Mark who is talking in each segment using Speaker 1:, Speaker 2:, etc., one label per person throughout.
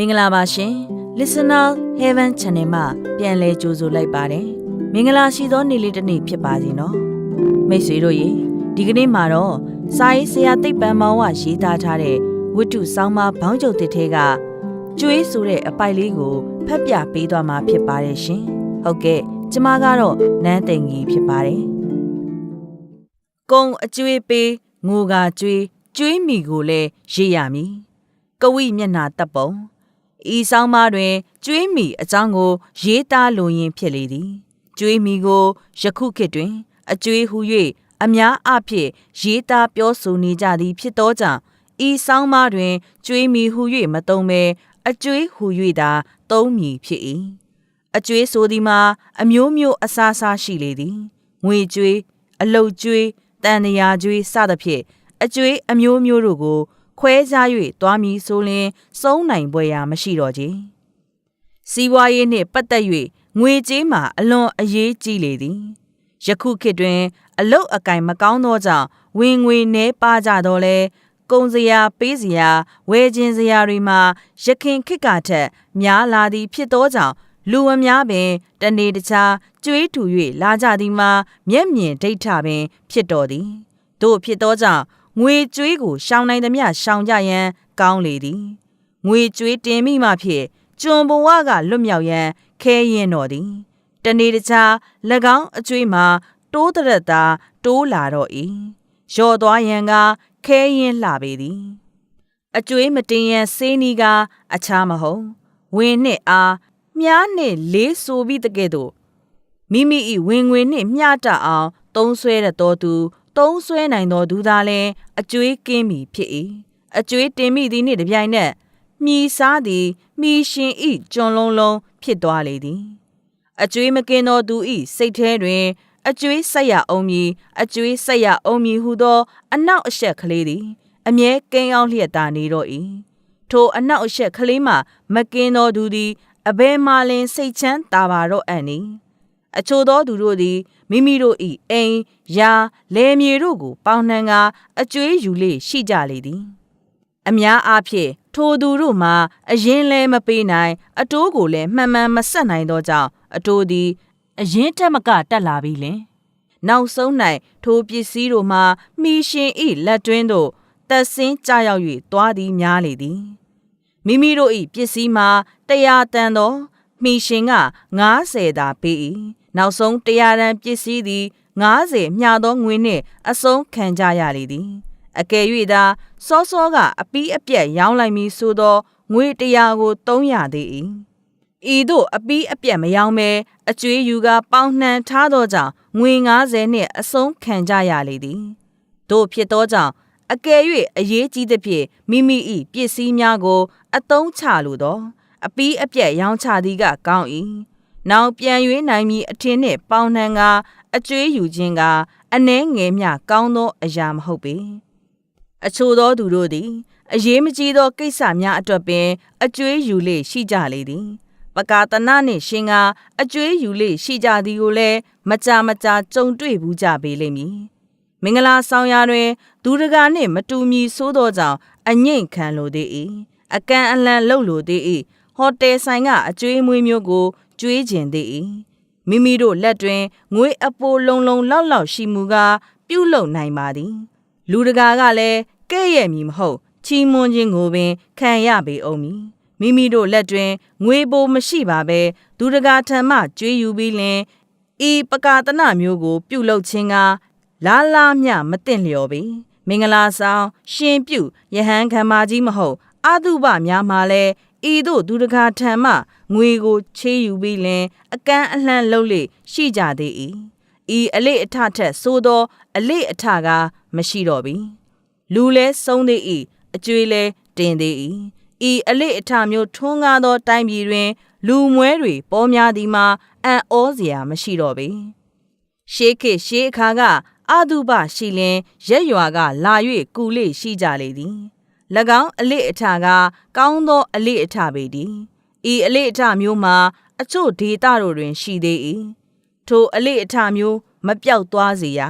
Speaker 1: မင်္ဂလာပါရှင် Listener Heaven Channel မှာပြန်လည်ကြိုဆိုလိုက်ပါတယ်မင်္ဂလာရှိသောနေ့လေးတစ်နေ့ဖြစ်ပါစေနော်မိတ်ဆွေတို့ရေဒီကနေ့မှာတော့စာရေးဆရာသိပ္ပံမောင်ဝရေးသားထားတဲ့ဝတ္ထုဆောင်းပါးဘောင်းကျုပ်တစ်ထဲကကျွေးဆိုတဲ့အပိုက်လေးကိုဖတ်ပြပေးသွားမှာဖြစ်ပါတယ်ရှင်ဟုတ်ကဲ့ကျမကတော့နန်းသိင်ကြီးဖြစ်ပါတယ်ကုံအကျွေးပေးငိုကကျွေးကျွေးမိကိုလည်းရေးရမည်ကဝိမျက်နာတပ်ပုံ ဤဆောင်ပါတွင်ကျွေးမိအကြောင်းကို ရေးသားလိုရင်းဖြစ်လေသည်ကျွေးမိကိုယခုခေတ်တွင် အကျွေးဟု၍အများအဖြစ်ရေးသားပြောဆိုနေကြသည်ဖြစ်သောကြောင့်ဤဆောင်ပါတွင်ကျွေးမိဟု၍မသုံးဘဲအကျွေးဟု၍သာသုံးမည်ဖြစ်၏အကျွေးဆိုသည်မှာအမျိုးမျိုးအစားအစာရှိလေသည်ငွေကျွေးအလုတ်ကျွေးတန်တရာကျွေးစသဖြင့်အကျွေးအမျိုးမျိုးတို့ကို ခွဲခြား၍သွားမည်ဆိုလျှင်စုံနိုင်ပွဲရာမရှိတော့ကြ။စီးပွားရေးနှင့်ပတ်သက်၍ငွေကြေးမှာအလွန်အရေးကြီးလေသည်။ယခုခေတ်တွင် အလုတ်အကင်မကောင်းသောကြောင့်ဝင်ငွေနှဲပါကြတော့လဲကုံစရာပေးစရာဝယ်ခြင်းစရာတွေမှာရခင်ခေတ်ကထက်များလာသည်ဖြစ်သောကြောင့်လူအများပင်တနေ့တခြားကြွေးထူ၍လာကြသည်မှာမျက်မြင်ဒိဋ္ဌပင် ဖြစ်တော်သည်တို့ဖြစ်သောကြောင့် ငွေကြွေးကိုရှောင်နိုင်သမျှရှောင်ကြရန်ကောင်းလေသည်ငွေကြွေးတင်မိမှဖြစ်ကျွန်ဘဝကလွတ်မြောက်ရန်ခဲရင်တော်သည်တနေ့တခြား၎င်းအကျွေးမှာတိုးတရက်သာတိုးလာတော့၏ရော့သွားရန်ကခဲရင်လှပေသည်အကျွေးမတင်ရန်စေးနီးကအခြားမဟုတ်ဝင်နှင့်အားမြားနှင့်လေးဆိုပြီးတကဲ့သို့မိမိ၏ဝင်ငွေနှင့်မျှတအောင်သုံးဆွဲတဲ့တော်သူ သုံးဆွဲနိုင်သောသူသားလည်းအကျွေးကင်းမည်ဖြစ်၏အကျွေးတင်မိသည်နှင့်တပြိုင်နက်မြည်စားသည်မိရှင်ဤကျွန်လုံးလုံးဖြစ်သွားလေသည်အကျွေးမကင်းသောသူဤစိတ်ထဲတွင် အကျွေးဆက်ရအောင်မည်အကျွေးဆက်ရအောင်မည်ဟုသော အနောက်အရှက်ကလေးသည် အမြဲကင်းအောင်လျက်သာနေတော့၏ထိုအနောက်အရှက်ကလေးမှမကင်းသောသူသည်အဘယ်မှလင်စိတ်ချမ်းသာပါတော့အံ့နီ အချို့သောသူတို့သည်မိမိတို့၏အိမ်ယာလယ်မြေတို့ကို ပေါင်နှံကအကျွေးယူလေရှိကြလေသည်အများအားဖြင့်ထိုသူတို့မှာအရင်လဲမပေးနိုင် အတိုးကိုလည်းမှန်မှန်မဆက်နိုင်သောကြောင့်အတိုးသည်အရင်တက်မကတက်လာပြီလင်နောက်ဆုံး၌ထိုပစ္စည်းတို့မှာမိရှင်ဤလက်တွင်းသို့သက်ဆင်းကြရောက်၍တွားသည်များလေသည်မိမိတို့၏ပစ္စည်းမှာတရားတန်သော မိရှင်က90သာပေး၏နောက်ဆုံးတရားတန်ပစ္စည်းသည်90မျှသောငွေနှင့်အဆုံးခံကြရလေသည်အကယ်၍သာစောစောကအပီးအပြက်ရောင်းလိုက်မည်ဆိုသောငွေတရားကို300သေး၏ဤသို့အပီးအပြက်မရောင်းမဲအကျွေးယူကပေါင်နှံထားသောကြောင့်ငွေ90နှင့်အဆုံးခံကြရလေသည်တို့ဖြစ်သောကြောင့်အကယ်၍အရေးကြီးသဖြင့်မိမိ၏ပစ္စည်းများကို အသုံးချလိုသော အပီးအပြက်ရောင်းချသည်ကကောင်း၏နောက်ပြန်၍နိုင်မည်အထင်နှင့်ပေါင်နှံကအကျွေးယူခြင်းကအနှဲငယ်မျှကောင်းသောအရာမဟုတ်ပေအချို့သောသူတို့သည်အရေးမကြီးသောကိစ္စများအတွက်ပင်အကျွေးယူလေရှိကြလေသည်ပကာတနာနှင့်ရှင်ကအကျွေးယူလေရှိကြသည်ကိုလည်းမကြာမကြာကြုံတွေ့ဘူးကြပေလိမ့်မည်မင်္ဂလာဆောင်ရာတွင်ဒူဒကာနှင့်မတူမီဆိုးသောကြောင့်အငိမ့်ခံလိုသေး၏အကန့်အလန့်လှုပ်လိုသေး၏ ဟိုတယ်ဆိုင်ကအကျွေးမွေးမျိုးကိုကျွေးကျင်သေး၏မိမိတို့လက်တွင်ငွေအပိုလုံလုံလောက်လောက်ရှိမှုကပြုတ်လုံနိုင်ပါသည် လူတကာကလည်းကဲ့ရဲ့မည်မဟုတ်ချီးမွမ်းခြင်းကိုပင်ခံရပေအောင်မည်မိမိတို့လက်တွင်ငွေပိုမရှိပါဘဲဒူတကာထံမှကြွေးယူပြီးလင်ဤပကာတနမျိုးကို ပြုတ်လုခြင်းကလာလာမျှမသိလျော်ပေမင်္ဂလာဆောင် ရှင်ပြုယဟန်ခံမာကြီးမဟုတ်အာတုပများမှာလဲ ဤသို့ဒုဒကာထံမှငွေကိုချေးယူပြီးလင် အကန့်အလှန့်လှုပ်လေရှိကြသေး၏ဤအလေအထထက်ဆိုသော အလေအထကမရှိတော့ပြီလူလဲဆုံးသေး၏အကျွေးလဲတင်သေး၏ဤအလေအထမျိုးထွန်းကားသော တိုင်းပြည်တွင် လူမွဲတွေပေါ်များသည်မှာအံ့ဩစရာမရှိတော့ပေရှေးခေတ်ရှေးအခါကအတုပရှိလင်ရက်ရွာကလာ၍ကူလေရှိကြလေသည်၎ င်းအလေအထကကောင်းသောအလေအထပေသည်ဤအလေအထမျိုးမှာ အချို့ဒေတာတို့တွင် ရှိသေး၏ထိုအလေအထမျိုးမပြောက်သွားစေရ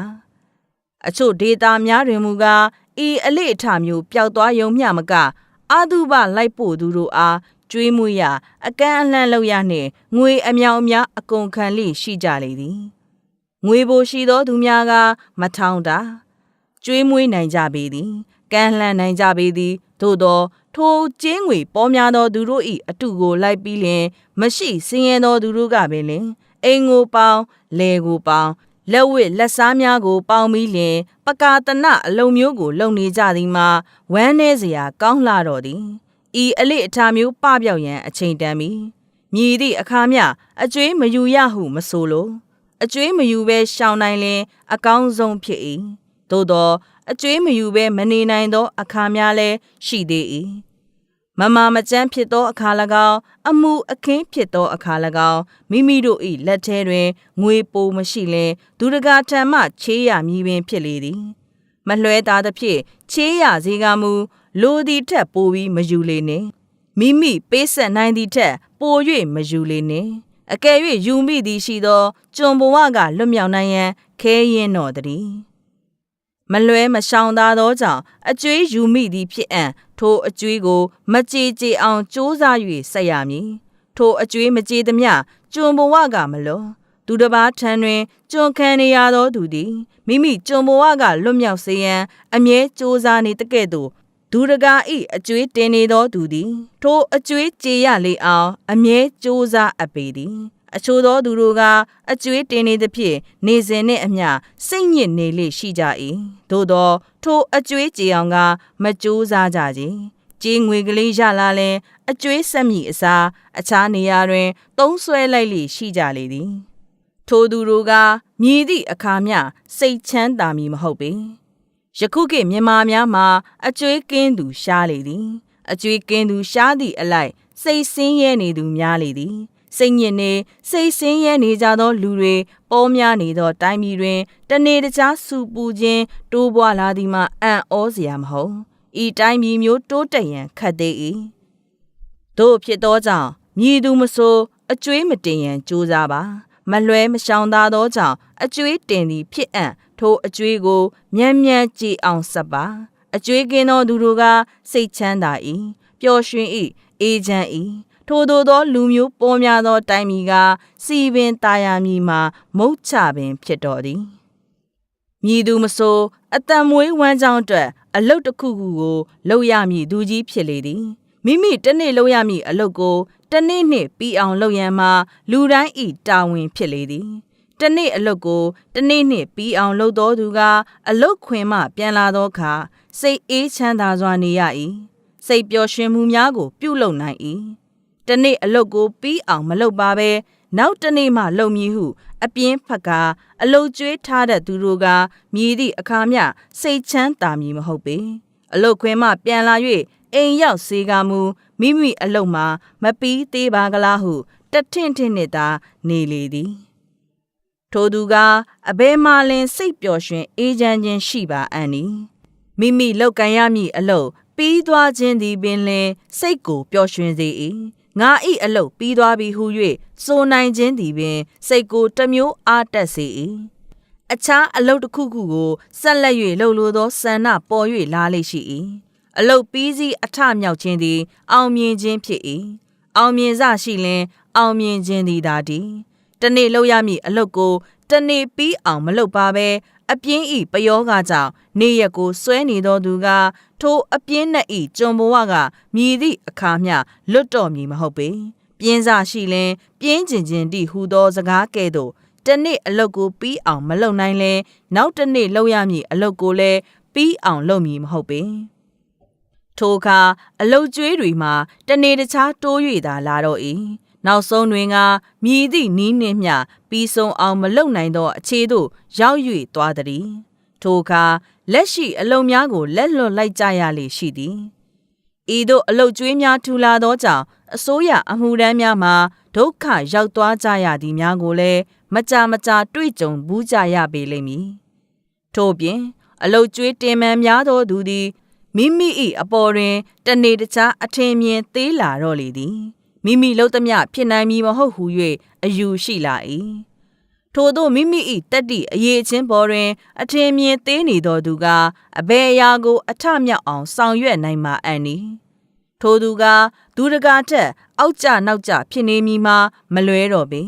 Speaker 1: အချို့ဒေတာများတွင်မူကားဤအလေအထမျိုးပျောက်သွားယုံမျှမကအာတုပလိုက်ပို့သူတို့အားကျွေးမွေးရအကန့်အလှန့်လောက်ရနှင့်ငွေအမြောင်အများအကုန်ခံလိရှိကြလေသည်ငွေပိုရှိသောသူများကမထောင်တာကျွေးမွေးနိုင်ကြပေသည် ကမ်းလှမ်းနိုင်ကြပေသည်သို့သောထိုကျင်းငွေပေါ်များသောသူတို့၏အတုကိုလိုက်ပြီးလျင် မရှိစင်းရဲသောသူတို့ကပင်လျင်အိမ်ကိုပေါင်းလဲကိုပေါင်းလက်ဝစ်လက်စားများကို ပေါင်းပြီးလျင် ပကာတနအလုံးမျိုးကို လုံနေကြသည်မှာဝမ်းနည်းစရာကောင်းလှတော့သည်ဤအလိအထာမျိုးပပြောက်ရန်အချိန်တန်ပြီမြည်သည့်အခါမျှအကျွေးမယူရဟုမဆိုလိုအကျွေးမယူဘဲရှောင်နိုင်လင် အကောင်းဆုံးဖြစ်၏သို့သော အကျွေးမယူဘဲမနေနိုင်သော အခါများလည်းရှိသေး၏မမာမကျန်းဖြစ်သောအခါ၎င်းအမှုအခင်းဖြစ်သောအခါ၎င်းမိမိတို့၏လက်ထဲတွင်ငွေပိုမရှိလင်ဒုရဂထံမှချေးရမည်ပင်ဖြစ်လေသည်မလွဲသားသဖြင့်ချေးရစေကမူလိုသည်ထက်ပိုပြီးမယူလေနှင့်မိမိပေးဆက်နိုင်သည့်ထက်ပို၍မယူလေနှင့်အကယ်၍ယူမိသည်ရှိသောကျွန်ဘဝကလွတ်မြောက်နိုင်ရန်ခဲရင်တော်တည်း မလွဲမရှောင်သာသောကြောင့်အကျွေးယူမိသည်ဖြစ်အံ့ထိုအကျွေးကိုမကြေကြေအောင်စူးစား၍ဆက်ရမည်ထိုအကျွေးမကြေသမျှကျွန်ဘဝကမလွန်သူတစ်ပါးထံတွင်ကျွန်ခံနေရသောသူသည်မိမိကျွန်ဘဝကလွတ်မြောက်စေရန်အမြဲစူးစားနေတကဲ့သို့ဒူရဂာဤအကျွေးတင်နေသောသူသည် ထိုအကျွေးကြေရလေအောင်အမြဲစူးစားအပ်ပေသည် အချို့သောသူတို့ကအကျွေးတင်နေသဖြင့်နေစဉ်နှင့်အမျှစိတ်ညစ်နေလေရှိကြ၏သို့သောထိုအကျွေးကြေအောင်ကမကြိုးစားကြကြကြေးငွေကလေးရလာလဲအကျွေးဆက်မိအစားအခြားနေရာတွင် သုံးဆွဲလိုက်လေရှိကြလေသည် ထိုသူတို့ကမြည်သည့်အခါမျှစိတ်ချမ်းသာမည်မဟုတ်ပေယခုခေတ်မြန်မာများမှာအကျွေးကင်းသူရှားလေသည် အကျွေးကင်းသူရှားသည့်အလိုက်စိတ်ဆင်းရဲနေသူများလေသည် စိတ်ညစ်နေစိတ်ဆင်းရဲနေကြသောလူတွေပေါ်များနေသောတိုင်းပြည်တွင်တနေ့တခြားစူပူခြင်းတိုးပွားလာသည်မှာအံ့ဩစရာမဟုတ်ဤတိုင်းပြည်မျိုးတိုးတက်ရန်ခတ်သေး၏တို့ဖြစ်သောကြောင့်မြည်သူမဆိုအကျွေးမတင်ရန်ကြိုးစားပါမလွဲမရှောင်သာသောကြောင့်အကျွေးတင်သည်ဖြစ်အံ့ထိုအကျွေးကိုမြန်းမြန်းကြည်အောင်ဆက်ပါအကျွေးကင်းသောသူတို့ကစိတ်ချမ်းသာ၏ပျော်ရွှင်၏အေးချမ်း၏ ထိုသို့သော လူမျိုးပေါ်များသော တိုင်းပြည်က စီပင်တာယာမည်မှာ မုတ်ချပင်ဖြစ်တော်သည်မြည်သူမဆို အတံမွေးဝမ်းကြောင်းအတွက် အလုတ်တစ်ခုခုကိုလုပ်ရမည်သူကြီးဖြစ်လေသည်မိမိတစ်နေ့လုပ်ရမည်အလုတ်ကိုတစ်နေ့နှင့်ပြီးအောင်လုပ်ရန်မှာလူတိုင်းဤတာဝန်ဖြစ်လေသည်တနေ့အလုတ်ကိုတနေ့နှင့်ပြီးအောင်လုပ်တော်သူကအလုတ်ခွင်မှပြန်လာသောအခါစိတ်အေးချမ်းသာစွာနေရ၏စိတ်ပျော်ရွှင်မှုများကိုပြုလုပ်နိုင်၏ တနေ့အလုတ်ကိုပြီးအောင်မလုပ်ပါဘဲနောက်တနေ့မှလုံမည်ဟု အပြင်းဖက်ကအလုတ်ကျွေးထားတဲ့သူတို့ကမြည်သည့်အခါမျှစိတ်ချမ်းသာမည်မဟုတ်ပေအလုတ်ခွင်မှပြန်လာ၍အိမ်ရောက်စေကမူမိမိအလုတ်မှာမပီးသေးပါကလားဟုတထင့်ထင့်နဲ့သာနေလေသည်ထိုသူကအဘဲမှလင်စိတ်ပျော်ရွှင်အေးချမ်းခြင်းရှိပါအံ့နီမိမိလောက်ကန်ရမည့်အလုတ်ပြီးသွားခြင်းသည်ပင်လင်စိတ်ကိုပျော်ရွှင်စေ၏ ငါဤအလုတ်ပြီးသွားပြီဟု၍စိုးနိုင်ခြင်းသည်ပင်စိတ်ကိုတမျိုးအားတက်စေ၏အခြားအလုတ်တစ်ခုခုကိုဆက်လက်၍လှုပ်လိုသောဆန္ဒပေါ်၍လာလိမ့်ရှိ၏အလုတ်ပြီးစီးအထမြောက်ခြင်းသည် အောင်မြင်ခြင်းဖြစ်၏အောင်မြင်စရှိလင် အောင်မြင်ခြင်းသည်သာတည်းတနေ့လှုပ်ရမည့်အလုတ်ကို တနေ့ပြီးအောင်မလုပ်ပါဘဲအပြင်းဤပယောဂကြောင့်နေရက်ကိုစွဲနေသောသူက ထိုအပြင်းနဲ့ဤကြုံဘဝကမြည်သည့်အခါမျှလွတ်တော်မည်မဟုတ်ပေပြင်းစာရှိလင်ပြင်းကျင်ခြင်းတိဟူသောစကားကဲ့သို့တနေ့အလုတ်ကိုပြီးအောင်မလုပ်နိုင်လဲနောက်တနေ့လုပ်ရမည်အလုတ်ကိုလည်းပြီးအောင်လုပ်မည်မဟုတ်ပေထိုအခါအလုတ်ကျွေးတွေမှာတနေ့တခြားတိုး၍သာလာတော့၏ နောက်ဆုံးတွင်ကမြည်သည့်နီးနှင့်မျှပြီးဆုံးအောင်မလုံနိုင်သောအခြေသို့ရောက်၍သွားသည်ထိုအခါလက်ရှိအလုံများကိုလက်လွတ်လိုက်ကြရလေရှိသည်ဤသို့အလုတ်ကျွေးများထူလာသောကြောင့်အစိုးရအမှုရန်များမှာဒုက္ခရောက်သွားကြရသည်များကိုလည်းမကြာမကြာတွေ့ကြုံဘူးကြရပေလိမ့်မည်ထို့ပြင်အလုတ်ကျွေးတင်မှန်များသောသူသည်မိမိ၏အပေါ်တွင်တနေ့တခြားအထင်မြင်သေးလာတော့လေသည် မိမိလှုပ်သမျှဖြစ်နိုင်မည်မဟုတ်ဟု၍အယူရှိလာ၏ထို့သောမိမိ၏တက်တိအရေးချင်းပေါ်တွင် အထင်မြင်သေးနေသောသူကအဘယ်အရာကို အထမြောက်အောင်ဆောင်ရွက်နိုင်မှာအံ့နီထိုသူကသူတကာထက်အောက်ကျနောက်ကျဖြစ်နေမည်မှာမလွဲတော့ပေ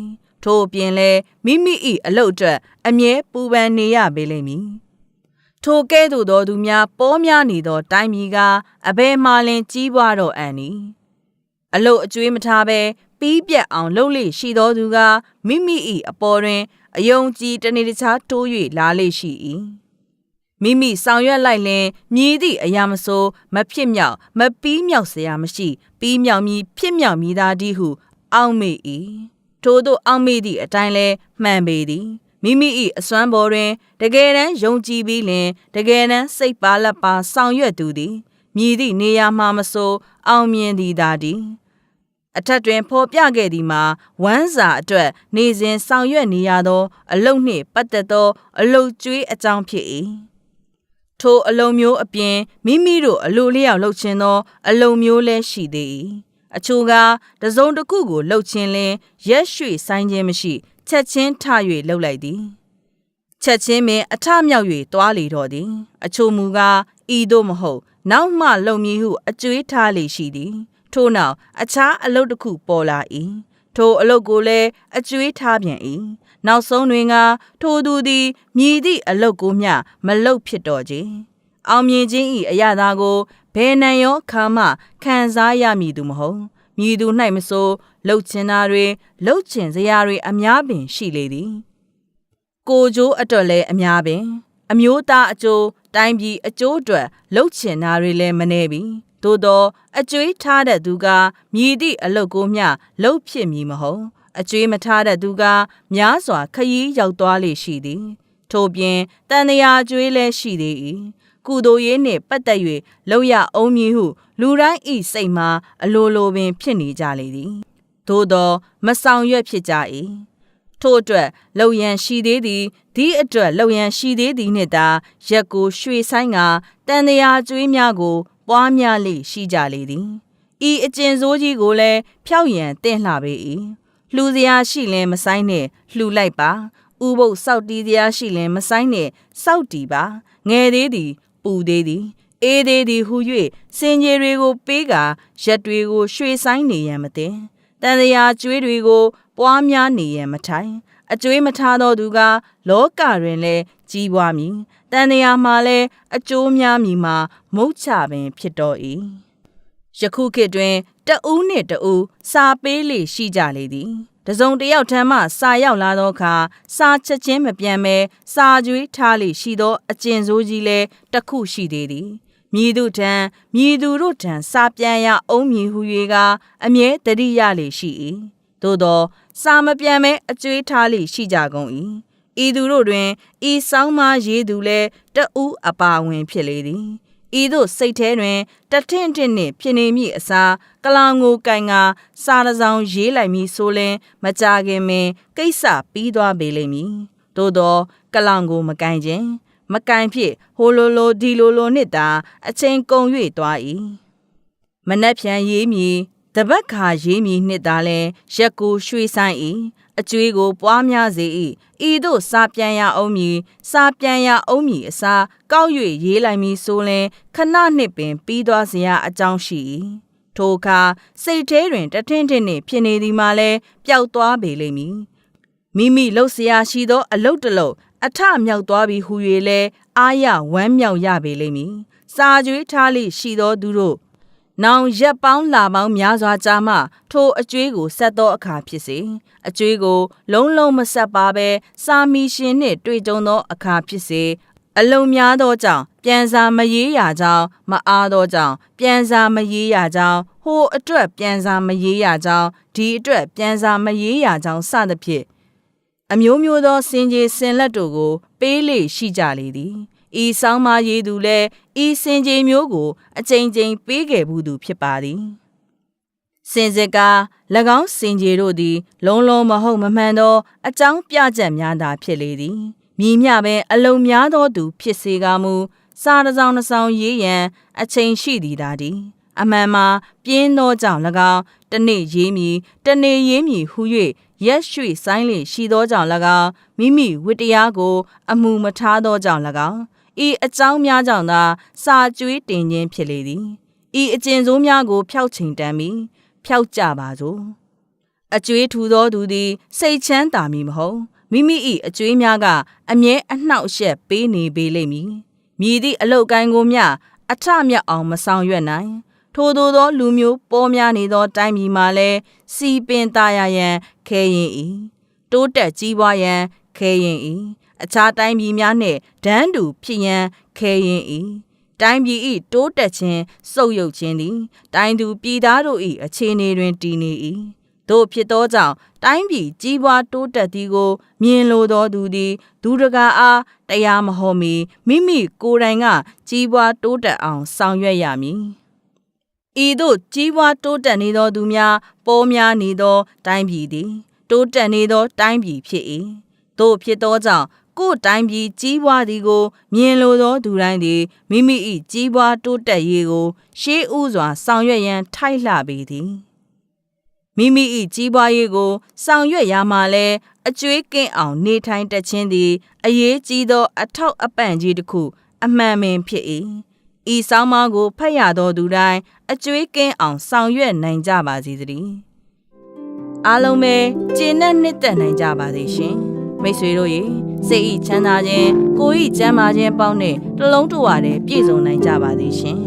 Speaker 1: ထို့အပြင်လဲမိမိ၏အလုတ်အတွက်အမြဲပူပန်နေရပေလိမ့်မည်ထိုကဲ့သို့သောသူများပေါများနေသောတိုင်းပြည်ကအဘယ်မှလင်ကြီးပွားတော့အံ့နီ အလုတ်အကျွေးမထားဘဲပြီးပြတ်အောင်လှုပ်လေရှိသောသူကမိမိ၏အပေါ်တွင်အယုံကြည်တနေတခြားတိုး၍လာလေရှိ၏မိမိဆောင်ရွက်လိုက်လင်မြည်သည့်အရာမဆိုးမဖြစ်မြောက်မပီးမြောက်စရာမရှိ ပြီးမြောက်မည်ဖြစ်မြောက်မည်သာတည်းဟု အောက်မေ့၏ထို့သောအောက်မေ့သည့်အတိုင်းလဲမှန်ပေသည်မိမိ၏အစွမ်းပေါ်တွင်တကယ်တမ်းယုံကြည်ပြီးလင်တကယ်တမ်းစိတ်ပါလက်ပါဆောင်ရွက်သူသည်မြည်သည့်နေရာမှမဆိုးအောင်မြင်သည်သာတည်း အထက်တွင်ဖော်ပြခဲ့သည်မှာဝမ်းစာအတွက်နေစဉ်ဆောင်ရွက်နေရသော အလုတ်နှင့်ပတ်သက်သော အလုတ်ကျွေးအကြောင်းဖြစ်၏ထိုအလုံမျိုးအပြင်မိမိတို့အလိုလျောက်လှုပ်ခြင်းသော အလုံမျိုးလည်းရှိသေး၏အချို့ကတစုံတစ်ခုကိုလှုပ်ခြင်းလင်ရက်ရွှေ့ဆိုင်ခြင်းမရှိချက်ချင်းထ၍လှုပ်လိုက်သည်ချက်ချင်းပင်အထမြောက်၍တွားလေတော့သည် အချို့မူကားဤသို့မဟုတ် နောက်မှလုံမည်ဟုအကျွေးထားလေရှိသည် ထို့နောက်အခြားအလုပ်တစ်ခုပေါ်လာ၏ထိုအလုပ်ကိုလည်းအကျွေးထားပြန်၏နောက်ဆုံးတွင်ကထိုသူသည်မြည်သည့်အလုပ်ကိုမျှမလုပ်ဖြစ်တော့ကြအောင်မြင်ခြင်း၏အရာသာကိုဘယ်နံရောခါမှခံစားရမည်သူမဟုတ်မြည်သူ၌မဆိုလှုပ်ချင်တာတွေလှုပ်ချင်စရာတွေအများပင်ရှိလေသည် ကိုကျိုးအတွက်လည်းအများပင် အမျိုးသားအကျိုးတိုင်းပြည်အကျိုးအတွက်လှုပ်ချင်တာတွေလည်းမနေပြီ သို့သောအကျွေးထားတဲ့သူကမြည်သည့်အလုတ်ကိုမျှလှုပ်ဖြစ်မည်မဟုတ်အကျွေးမထားတဲ့သူကများစွာခရီးရောက်သွားလေရှိသည်ထို့ပြင်တန်တရာကျွေးလည်းရှိသေး၏ကုသိုလ်ရေးနှင့်ပတ်သက်၍လောက်ရအောင်မည်ဟုလူတိုင်းဤစိတ်မှာအလိုလိုပင်ဖြစ်နေကြလေသည်သို့သောမဆောင်ရွက်ဖြစ်ကြ၏ထို့အတွက်လုံရန်ရှိသေးသည်ဒီအတွက်လုံရန်ရှိသေးသည်နှင့်သာရက်ကိုရွှေဆိုင်ကတန်တရာကျွေးများကို ပွားများလေရှိကြလေသည်ဤအကျဉ်စိုးကြီးကိုလည်းဖြောက်ရန်တင့်လှပေ၏လှူစရာရှိလင်မဆိုင်နဲ့လှူလိုက်ပါဥပုပ်စောက်တီးစရာရှိလင်မဆိုင်နဲ့စောက်တီးပါငယ်သေးသည် ပူသေးသည်အေးသေးသည်ဟု၍စင်ကြီးတွေကိုပေးကာရက်တွေကိုရွှေဆိုင်နေရန်မတင်တန်တရာကျွေးတွေကို ပွားများနေရန်မထိုင်အကျွေးမထားသောသူက လောကတွင်လည်းကြီးပွားမည် တန်တရာမှာလည်းအကျိုးများမည်မှာမုတ်ချပင်ဖြစ်တော်၏ယခုခေတ်တွင်တဦးနှင့်တဦးစာပေးလေရှိကြလေသည်တစုံတယောက်ထံမှစာရောက်လာသောအခါစာချက်ချင်းမပြန်မဲစာကြွေးထားလေရှိသောအကျဉ်စိုးကြီးလည်းတစ်ခုရှိသေးသည်မြည်သူထံမြည်သူတို့ထံစာပြန်ရအောင်မြည်ဟု၍ကအမြဲတတိရလေရှိ၏သို့သောစာမပြန်မဲအကျွေးထားလေရှိကြကုန်၏ ဤသူတို့တွင်ဤဆောင်းမရေးသူလည်းတဦးအပါဝင်ဖြစ်လေသည်ဤသို့စိတ်ထဲတွင်တထင့်ထင့်နှင့်ဖြစ်နေမိအစားကလောင်ကိုကင်ကစာတစောင်ရေးလိုက်မည်ဆိုလင်မကြခင်ပင်ကိစ္စပြီးသွားပေလိမ့်မည်သို့သောကလောင်ကိုမကင်ခြင်းမကင်ဖြစ်ဟိုလိုလိုဒီလိုလိုနှင့်သာအချိန်ကုန်၍သွား၏မနှက်ဖြန်ရေးမည်တပတ်ခါရေးမည်နှင့်သာလဲရက်ကိုရွှေဆိုင်၏ အကျွေးကိုပွားများစေ၏ဤသို့စာပြန်ရအောင်မည်စာပြန်ရအောင်မည်အစားကောက်၍ရေးလိုက်မည်ဆိုလင်ခဏနှစ်ပင်ပြီးသွားစရာအကြောင်းရှိ၏ထိုအခါစိတ်ထဲတွင်တထင်းထင်းနှင့်ဖြစ်နေသည်မှာလဲပျောက်သွားပေလိမ့်မည်မိမိလှုပ်ရှားရှိသော အလုတ်တလုတ်အထမြောက်သွားပြီဟု၍လဲအာရဝမ်းမြောက်ရပေလိမ့်မည်စာကြွေးထားလိရှိသောသူတို့ နောင်ရက်ပေါင်းလာပေါင်းများစွာကြာမှထိုအကျွေးကိုဆက်သောအခါဖြစ်စေအကျွေးကို လုံးလုံးမဆက်ပါဘဲစာမီရှင်နှင့်တွေ့ကြုံသောအခါဖြစ်စေအလုံးများသောကြောင့်ပြန်စာမရေးရကြောင်းမအားသောကြောင့်ပြန်စာမရေးရကြောင်းဟိုအတွက်ပြန်စာမရေးရကြောင်းဒီအတွက်ပြန်စာမရေးရကြောင်းစသဖြင့်အမျိုးမျိုးသောစင်ကြီးစင်လက်တို့ကို ပေးလေရှိကြလေသည် ဤဆောင်းမရေးသူလည်းဤစင်ကြေမျိုးကို အကြိမ်ကြိမ်ပေးခဲ့ဘူးသူဖြစ်ပါသည်စင်စစ်ကား၎င်းစင်ကြေတို့သည် လုံးလုံးမဟုတ်မမှန်သော အကြောင်းပြချက်များသာဖြစ်လေသည်မြည်မြပင်အလုံများသောသူ ဖြစ်စေကာမူစာတစောင်းတစ်စောင်းရေးရန်အချိန်ရှိသည်သာသည်အမှန်မှာပြင်းသောကြောင့်၎င်းတနေ့ရေးမည်တနေ့ရေးမည်ဟု၍ရက်ရွှေ့ဆိုင်လေရှိသောကြောင့်၎င်းမိမိဝတ္တရားကို အမှုမထားသောကြောင့်၎င်း ဤအကြောင်းများကြောင့်သာစာကြွေးတင်ခြင်းဖြစ်လေသည်ဤအကျဉ်စိုးများကို ဖျောက်ချိန်တမ်းပြီးဖျောက်ကြပါစို့အကျွေးထူသောသူသည် စိတ်ချမ်းသာမည်မဟုတ်မိမိ၏အကျွေးများကအမြဲအနှောက်အယှက်ပေးနေပေလိမ့်မည်မြည်သည့်အလုတ်ကိုင်းကိုမျှအထမြောက်အောင်မဆောင်ရွက်နိုင်ထို့သောသော လူမျိုးပေါ်များနေသော တိုင်းပြည်မှာလည်းစီပင်သားရရန်ခဲရင်၏တိုးတက်ကြီးပွားရန်ခဲရင်၏ အခြားတိုင်းပြည်များနှင့်ဒန်းတူဖြစ်ရန်ခဲရင်၏တိုင်းပြည်၏တိုးတက်ခြင်းစုပ်ယုပ်ခြင်းသည်တိုင်းသူပြည်သားတို့၏အခြေအနေတွင်တည်နေ၏တို့ဖြစ်သောကြောင့်တိုင်းပြည်ကြီးပွားတိုးတက်သည်ကို မြင်လိုသောသူသည်ဒုဒကာအားတရားမဟောမီမိမိကိုယ်တိုင်က ကြီးပွားတိုးတက်အောင် ဆောင်ရွက်ရမည်ဤသို့ကြီးပွားတိုးတက်နေသောသူများပေါ်များနေသော တိုင်းပြည်သည် တိုးတက်နေသော တိုင်းပြည်ဖြစ်၏တို့ဖြစ်သောကြောင့် ကိုယ်တိုင်းပြည်ကြီးပွားသည်ကို မြင်လိုသောသူတိုင်းသည်မိမိ၏ကြီးပွားတိုးတက်ရေးကို ရှေးဥစွာ ဆောင်ရွက်ရန်ထိုက်လှပေသည်မိမိ၏ကြီးပွားရေးကို ဆောင်ရွက်ရမှလည်းအကျွေးကင်းအောင် နေထိုင်တတ်ခြင်းသည်အရေးကြီးသော အထောက်အပံ့ကြီးတစ်ခု အမှန်ပင်ဖြစ်၏ဤဆောင်းပါးကိုဖတ်ရသောသူတိုင်းအကျွေးကင်းအောင် ဆောင်ရွက်နိုင်ကြပါစေသတည်းအားလုံးပဲကျေနပ်နှစ်သက်နိုင်ကြပါစေရှင် မိတ်ဆွေတို့ရေစိတ်ဤချမ်းသာခြင်းကိုယ်ဤကျန်းမာခြင်းပေါင်းနဲ့တလုံးတဝတည်းပြည့်စုံနိုင်ကြပါစေရှင်